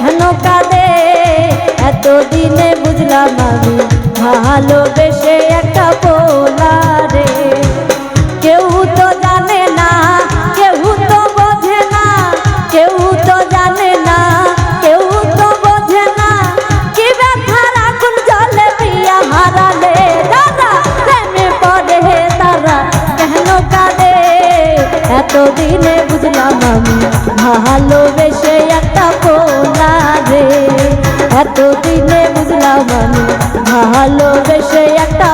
কেন কাঁদে। এতদিনে বুঝলাম আমি ভালোবেসে একটা বোলা রে কেউ তো জানে না এতদিনে বুঝলাম আমি ভালোবেসে একটা পোলা রে। এতদিনে বুঝলাম আমি ভালোবেসে একটা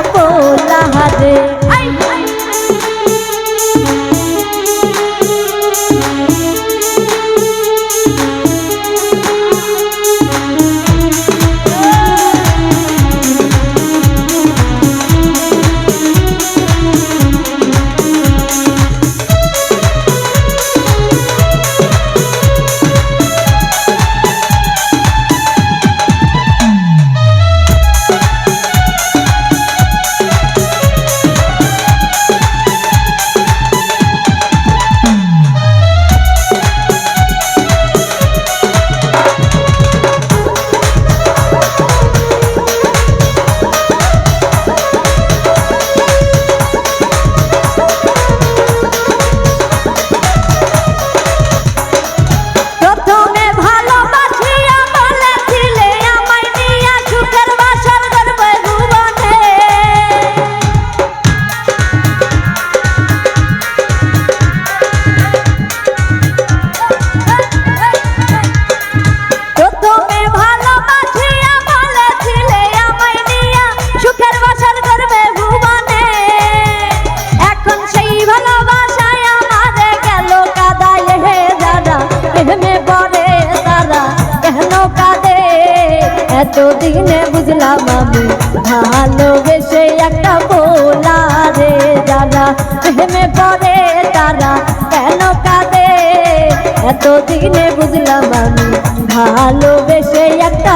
এতদিনে বুঝলাম আমি ভালোবেসে একটা বোলা রে দাদা প্রেমে পড়ে তারা কেন কাঁদে? এতদিনে বুঝলাম আমি ভালোবেসে একটা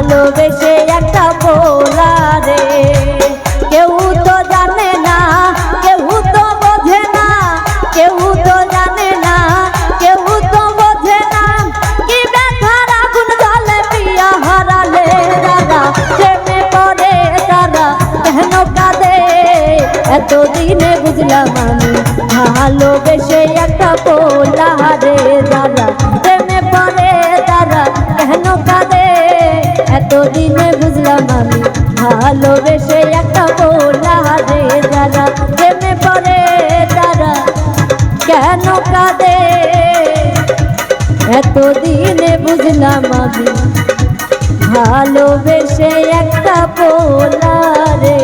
ভালোবেসে একটা পোলা রে। কেউ তো জানে না, কেউ তো বোঝে না, কেউ তো জানে না, কেউ তো বোঝে না কি ব্যথার আগুন জলে পিয়া হারালে দাদা প্রেমে পড়ে তারা কেন কাঁদে? এতদিনে বুঝলাম আমি, ভালোবেসে একটা পোলা রে। এতদিনে বুঝলাম আমি, ভালোবেসে একটা বোলা রে দাদা প্রেমে পড়ে তারা কেন কাঁদে? এতদিনে বুঝলাম আমি, ভালোবেসে একটা বোলা রে